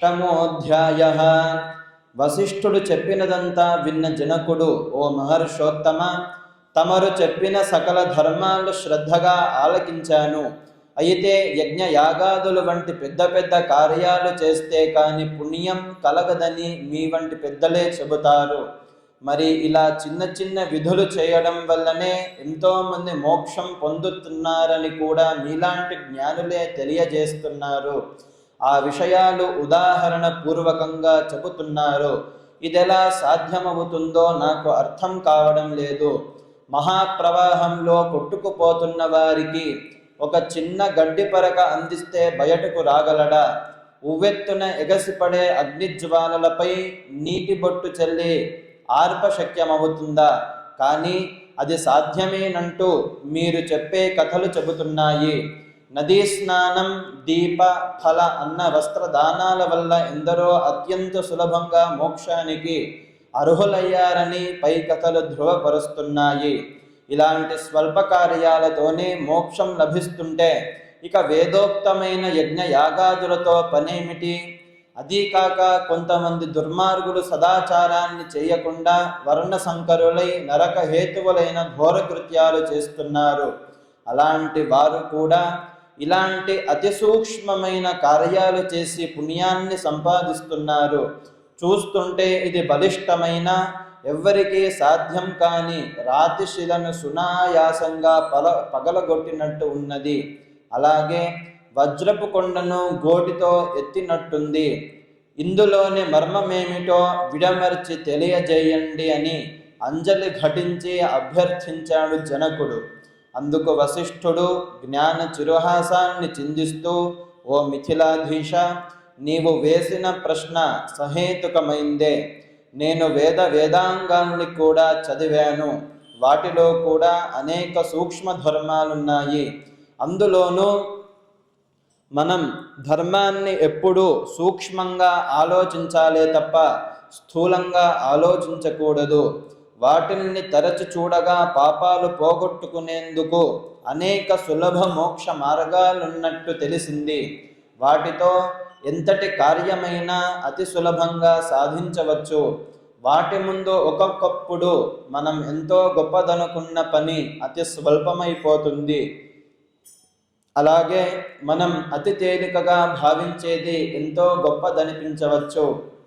అష్టమోధ్యాయ. వశిష్ఠుడు చెప్పినదంతా విన్న జనకుడు ఓ మహర్షోత్తమ తమరు చెప్పిన సకల ధర్మాలు శ్రద్ధగా ఆలకించాను. అయితే యజ్ఞ యాగాదులు వంటి పెద్ద పెద్ద కార్యాలు చేస్తే కాని పుణ్యం కలగదని మీ వంటి పెద్దలే చెబుతారు. మరి ఇలా చిన్న చిన్న విధులు చేయడం వల్లనే ఎంతోమంది మోక్షం పొందుతున్నారని కూడా మీలాంటి జ్ఞానులే తెలియజేస్తున్నారు. ఆ విషయాలు ఉదాహరణ పూర్వకంగా చెబుతున్నారు ఇదెలా సాధ్యమవుతుందో నాకు అర్థం కావడం లేదు. మహాప్రవాహంలో కొట్టుకుపోతున్న వారికి ఒక చిన్న గడ్డి పరక అందిస్తే బయటకు రాగలడా? ఉవ్వెత్తున ఎగసిపడే అగ్నిజ్వాలలపై నీటి బొట్టు చెల్లి ఆర్పశక్యమవుతుందా? కానీ అది సాధ్యమేనంటూ మీరు చెప్పే కథలు చెబుతున్నాయి. నదీ స్నానం దీప ఫల అన్న వస్త్ర దానాల వల్ల ఎందరో అత్యంత సులభంగా మోక్షానికి అర్హులయ్యారని పై కథలు ధృవపరుస్తున్నాయి. ఇలాంటి స్వల్ప కార్యాలతోనే మోక్షం లభిస్తుంటే ఇక వేదోక్తమైన యజ్ఞ యాగాదులతో పనేమిటి? అదీ కాక కొంతమంది దుర్మార్గులు సదాచారాన్ని చేయకుండా వర్ణ సంకరులై నరక హేతువులైన ఘోర కృత్యాలు చేస్తున్నారు. అలాంటి వారు కూడా ఇలాంటి అతి సూక్ష్మమైన కార్యాలు చేసి పుణ్యాన్ని సంపాదిస్తున్నారు. చూస్తుంటే ఇది బలిష్టమైన ఎవ్వరికీ సాధ్యం కాని రాతిశిలను సునాయాసంగా పల పగలగొట్టినట్టు ఉన్నది. అలాగే వజ్రపు కొండను గోటితో ఎత్తినట్టుంది. ఇందులోని మర్మమేమిటో విడమర్చి తెలియజేయండి అని అంజలి ఘటించి అభ్యర్థించాడు జనకుడు. అందుకు వశిష్ఠుడు జ్ఞాన చిరుహాసాన్ని చిందిస్తూ ఓ మిథిలాధీశ నీవు వేసిన ప్రశ్న సహేతుకమైందే. నేను వేద వేదాంగాల్ని కూడా చదివాను. వాటిలో కూడా అనేక సూక్ష్మ ధర్మాలున్నాయి. అందులోనూ మనం ధర్మాన్ని ఎప్పుడూ సూక్ష్మంగా ఆలోచించాలే తప్ప స్థూలంగా ఆలోచించకూడదు. వాటిని తరచి చూడగా పాపాలు పోగొట్టుకునేందుకు అనేక సులభ మోక్ష మార్గాలున్నట్టు తెలిసింది. వాటితో ఎంతటి కార్యమైనా అతి సులభంగా సాధించవచ్చు. వాటి ముందు ఒక్కొక్కప్పుడు మనం ఎంతో గొప్పదనుకున్న పని అతి స్వల్పమైపోతుంది. అలాగే మనం అతి తేలికగా భావించేది ఎంతో గొప్పదనిపించవచ్చు.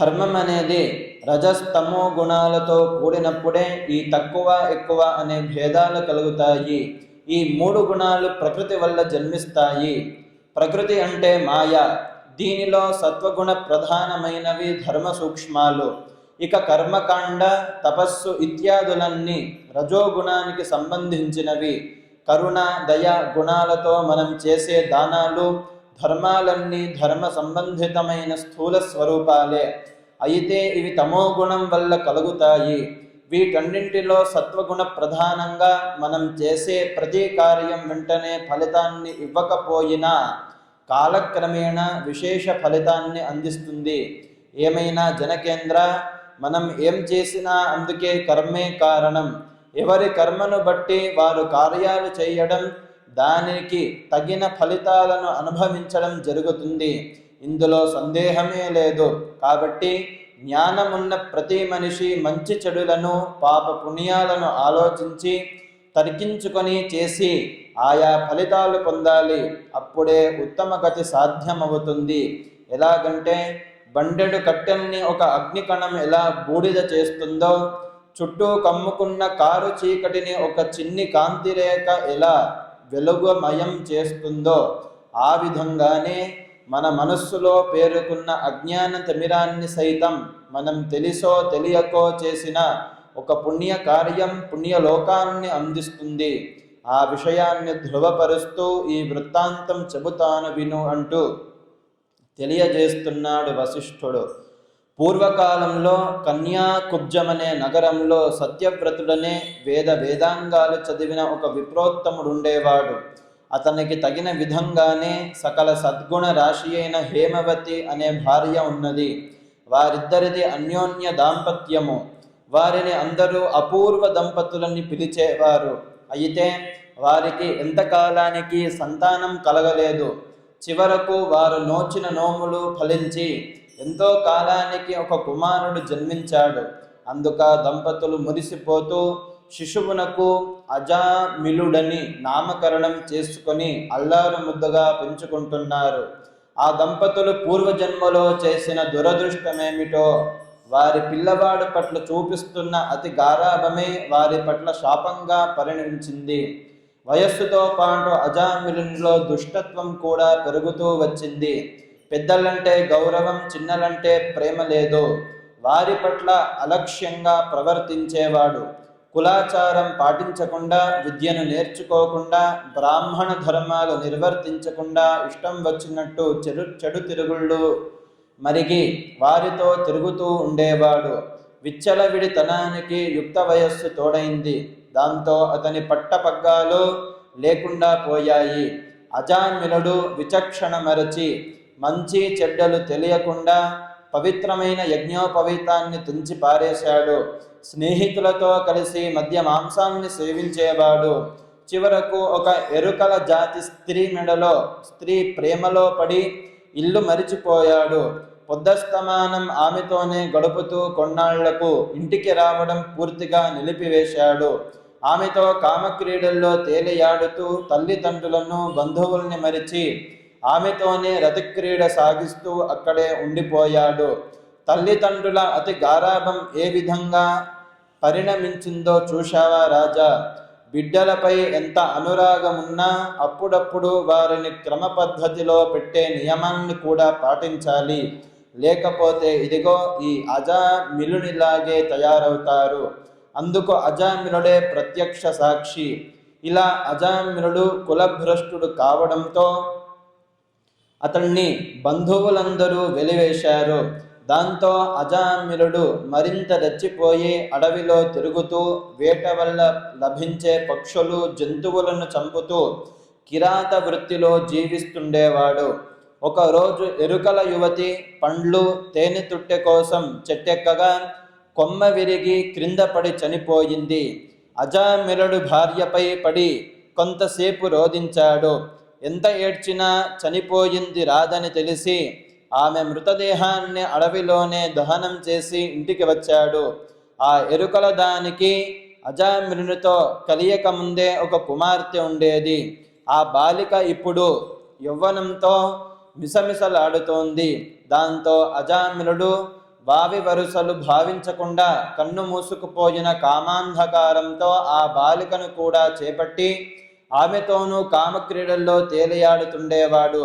ధర్మం అనేది రజస్తమో గుణాలతో కూడినప్పుడే ఈ తక్కువ ఎక్కువ అనే భేదాలు కలుగుతాయి. ఈ మూడు గుణాలు ప్రకృతి వల్ల జన్మిస్తాయి. ప్రకృతి అంటే మాయ. దీనిలో సత్వగుణ ప్రధానమైనవి ధర్మ సూక్ష్మాలు ఇక కర్మకాండ తపస్సు ఇత్యాదులన్నీ రజోగుణానికి సంబంధించినవి. కరుణ దయ గుణాలతో మనం చేసే దానాలు ధర్మాలన్నీ ధర్మ సంబంధితమైన స్థూల స్వరూపాలే. అయితే ఇవి తమో గుణం వల్ల కలుగుతాయి. వీటన్నింటిలో సత్వగుణ ప్రధానంగా మనం చేసే ప్రతి కార్యం వెంటనే ఫలితాన్ని ఇవ్వకపోయినా కాలక్రమేణ విశేష ఫలితాన్ని అందిస్తుంది. ఏమైనా జనకేంద్ర మనం ఏం చేసినా అందుకే కర్మే కారణం. ఎవరి కర్మను బట్టి వారు కార్యాలు చేయడం దానికి తగిన ఫలితాలను అనుభవించడం జరుగుతుంది. ఇందులో సందేహమే లేదు. కాబట్టి జ్ఞానమున్న ప్రతి మనిషి మంచి చెడులను పాప పుణ్యాలను ఆలోచించి తర్కించుకొని చేసి ఆయా ఫలితాలు పొందాలి. అప్పుడే ఉత్తమ గతి సాధ్యమవుతుంది. ఎలాగంటే బండెడు కట్టెల్ని ఒక అగ్నికణం ఎలా బూడిద చేస్తుందో చుట్టూ కమ్ముకున్న కారు చీకటిని ఒక చిన్ని కాంతిరేఖ ఎలా వెలుగుమయం చేస్తుందో ఆ విధంగానే మన మనస్సులో పేరుకున్న అజ్ఞాన తమిరాన్ని సైతం మనం తెలిసో తెలియకో చేసిన ఒక పుణ్య కార్యం పుణ్యలోకాన్ని అందిస్తుంది. ఆ విషయాన్ని ధృవపరుస్తూ ఈ వృత్తాంతం చెబుతాను విను అంటూ తెలియజేస్తున్నాడు వశిష్ఠుడు. పూర్వకాలంలో కన్యాకుబ్జమనే నగరంలో సత్యవ్రతుడనే వేద వేదాంగాలు చదివిన ఒక విప్రోత్తముడుండేవాడు. అతనికి తగిన విధంగానే సకల సద్గుణ రాశి అయిన హేమవతి అనే భార్య ఉన్నది. వారిద్దరిది అన్యోన్య దాంపత్యము. వారిని అందరూ అపూర్వ దంపతులని పిలిచేవారు. అయితే వారికి ఎంతకాలానికి సంతానం కలగలేదు. చివరకు వారు నోచిన నోములు ఫలించి ఎంతో కాలానికి ఒక కుమారుడు జన్మించాడు. అందుక దంపతులు మురిసిపోతూ శిశువునకు అజామిలుడని నామకరణం చేసుకొని అల్లారు ముద్దగా పెంచుకుంటున్నారు. ఆ దంపతులు పూర్వజన్మలో చేసిన దురదృష్టమేమిటో వారి పిల్లవాడు పట్ల చూపిస్తున్న అతి గారాభమే వారి పట్ల శాపంగా పరిణమించింది. వయస్సుతో పాటు అజామిలులో దుష్టత్వం కూడా పెరుగుతూ వచ్చింది. పెద్దలంటే గౌరవం చిన్నలంటే ప్రేమ లేదు. వారి పట్ల అలక్ష్యంగా ప్రవర్తించేవాడు. కులాచారం పాటించకుండా విద్యను నేర్చుకోకుండా బ్రాహ్మణ ధర్మాలు నిర్వర్తించకుండా ఇష్టం వచ్చినట్టు చెడు చెడు తిరుగుళ్ళు మరిగి వారితో తిరుగుతూ ఉండేవాడు. విచ్చలవిడితనానికి యుక్త వయస్సు తోడైంది. దాంతో అతని పట్టపగ్గాలు లేకుండా పోయాయి. అజామిలుడు విచక్షణ మరచి మంచి చెడ్డలు తెలియకుండా పవిత్రమైన యజ్ఞోపవీతాన్ని తుంచి పారేశాడు. స్నేహితులతో కలిసి మధ్య మాంసాన్ని సేవించేవాడు. చివరకు ఒక ఎరుకల జాతి స్త్రీ మెడలో స్త్రీ ప్రేమలో పడి ఇల్లు మరిచిపోయాడు. పొద్దస్తమానం ఆమెతోనే గడుపుతూ కొన్నాళ్ళకు ఇంటికి రావడం పూర్తిగా నిలిపివేశాడు. ఆమెతో కామక్రీడల్లో తేలియాడుతూ తల్లిదండ్రులను బంధువుల్ని మరిచి ఆమెతోనే రతిక్రీడ సాగిస్తూ అక్కడే ఉండిపోయాడు. తల్లిదండ్రుల అతి గారాభం ఏ విధంగా పరిణమించిందో చూశావా రాజా? బిడ్డలపై ఎంత అనురాగమున్నా అప్పుడప్పుడు వారిని క్రమ పద్ధతిలో పెట్టే నియమాన్ని కూడా పాటించాలి. లేకపోతే ఇదిగో ఈ అజామిలునిలాగే తయారవుతారు. అందుకు అజామిలుడే ప్రత్యక్ష సాక్షి. ఇలా అజామిలుడు కులభ్రష్టుడు కావడంతో అతన్ని బంధువులందరూ వెలివేశారు. దాంతో అజామిలుడు మరింత రెచ్చిపోయి అడవిలో తిరుగుతూ వేట వల్ల లభించే పక్షులు జంతువులను చంపుతూ కిరాత వృత్తిలో జీవిస్తుండేవాడు. ఒకరోజు ఎరుకల యువతి పండ్లు తేనె తుట్టె కోసం చెట్టెక్కగా కొమ్మ విరిగి క్రింద పడి చనిపోయింది. అజామిలుడు భార్యపై పడి కొంతసేపు రోధించాడు. ఎంత ఏడ్చినా చనిపోయింది రాదని తెలిసి ఆమె మృతదేహాన్ని అడవిలోనే దహనం చేసి ఇంటికి వచ్చాడు. ఆ ఎరుకల దానికి అజామిలునితో కలియక ముందే ఒక కుమార్తె ఉండేది. ఆ బాలిక ఇప్పుడు యవ్వనంతో మిసమిసలాడుతోంది. దాంతో అజామిలుడు వావి వరుసలు భావించకుండా కన్ను మూసుకుపోయిన కామాంధకారంతో ఆ బాలికను కూడా చేపట్టి ఆమెతోనూ కామక్రీడల్లో తేలియాడుతుండేవాడు.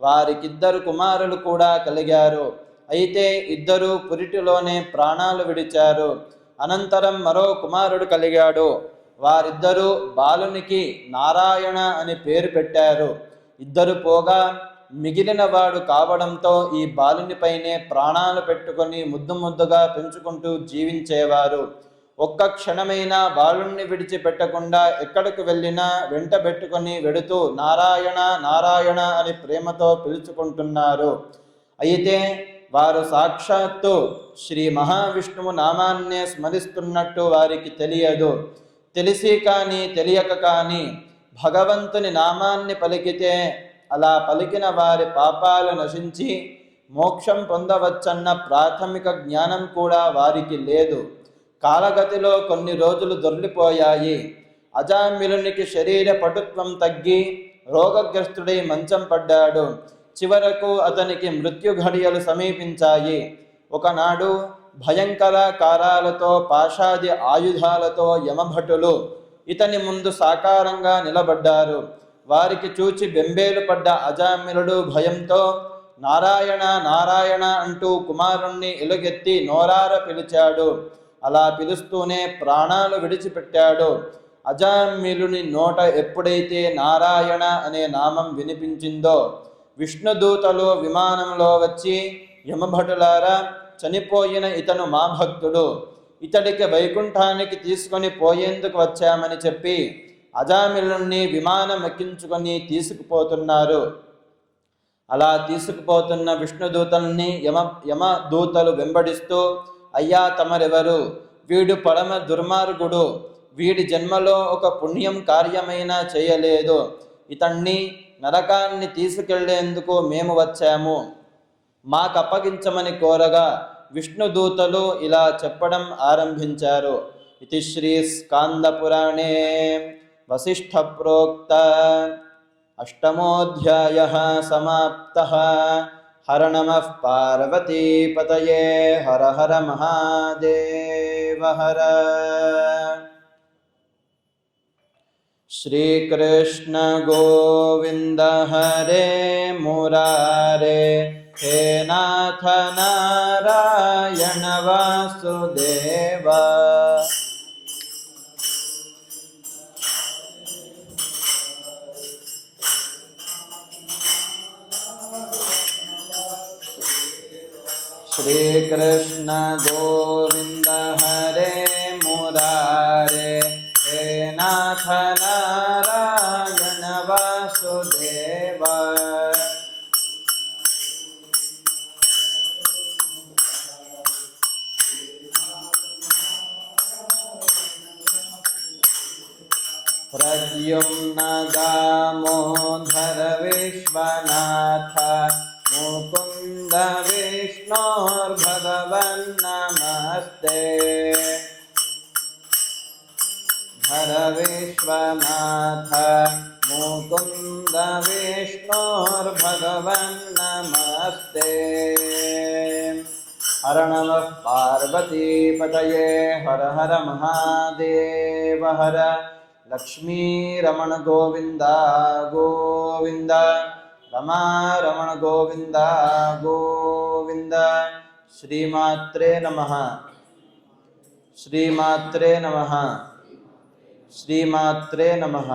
వారికిద్దరు కుమారులు కూడా కలిగారు. అయితే ఇద్దరు పురిటిలోనే ప్రాణాలు విడిచారు. అనంతరం మరో కుమారుడు కలిగాడు. వారిద్దరూ బాలునికి నారాయణ అని పేరు పెట్టారు. ఇద్దరు పోగా మిగిలిన వాడు కావడంతో ఈ బాలునిపైనే ప్రాణాలు పెట్టుకొని ముద్దు ముద్దుగా పెంచుకుంటూ జీవించేవారు. ఒక్క క్షణమైనా బాలుణ్ణి విడిచిపెట్టకుండా ఎక్కడికి వెళ్ళినా వెంటబెట్టుకొని వెడుతూ నారాయణ నారాయణ అని ప్రేమతో పిలుచుకుంటున్నారు. అయితే వారు సాక్షాత్తు శ్రీ మహావిష్ణువు నామాన్నే స్మరిస్తున్నట్టు వారికి తెలియదు. తెలిసి కానీ తెలియక కానీ భగవంతుని నామాన్ని పలికితే అలా పలికిన వారి పాపాలు నశించి మోక్షం పొందవచ్చన్న ప్రాథమిక జ్ఞానం కూడా వారికి లేదు. కాలగతిలో కొన్ని రోజులు దొర్లిపోయాయి. అజామిలునికి శరీర పటుత్వం తగ్గి రోగగ్రస్తుడై మంచం పడ్డాడు. చివరకు అతనికి మృత్యు ఘడియలు సమీపించాయి. ఒకనాడు భయంకర కారాలతో పాషాది ఆయుధాలతో యమభటులు ఇతని ముందు సాకారంగా నిలబడ్డారు. వారికి చూచి బెంబేలు పడ్డ అజామిలుడు భయంతో నారాయణ నారాయణ అంటూ కుమారుణ్ణి ఎలుగెత్తి నోరార పిలిచాడు. అలా పిలుస్తూనే ప్రాణాలు విడిచిపెట్టాడు. అజామిలుని నోట ఎప్పుడైతే నారాయణ అనే నామం వినిపించిందో విష్ణుదూతలు విమానంలో వచ్చి యమభటులారా చనిపోయిన ఇతను మా భక్తుడు ఇతడికి వైకుంఠానికి తీసుకొని పోయేందుకు వచ్చామని చెప్పి అజామిలుణ్ణి విమానం ఎక్కించుకొని తీసుకుపోతున్నారు. అలా తీసుకుపోతున్న విష్ణుదూతల్ని యమ యమదూతలు వెంబడిస్తూ అయ్యా తమరెవరు? వీడు పరమ దుర్మార్గుడు. వీడి జన్మలో ఒక పుణ్యం కార్యమైనా చేయలేదు. ఇతన్ని నరకాన్ని తీసుకెళ్ళేందుకు మేము వచ్చాము. మాకప్పగించమని కోరగా విష్ణుదూతలు ఇలా చెప్పడం ఆరంభించారు. ఇది శ్రీ స్కాందపురాణే. వశిష్ఠ ప్రోక్త. అష్టమోధ్యాయ సమాప్త. हर नमः पार्वतीपतये हर हर महादेव हर। श्रीकृष्णगोविन्दहरे मुरारे हे नाथ नारायण नारायणवासुदेवा श्रीकृष्ण गोविन्द हरे मुरारे हे नाथ नारायण वासुदेव। प्रद्युम्न दामोदर विश्वनाथ मुकुन्द विष्णोर्भगवन्नमस्ते हर विश्वनाथ मुकुन्द विष्णोर्भगवन्नमस्ते हर नमः पार्वतीपतये हर हर महादेव हर। लक्ष्मीरमण गोविन्द रमा रमण गोविन्द गोविन्द श्रीमात्रे नमः श्रीमात्रे नमः श्रीमात्रे नमः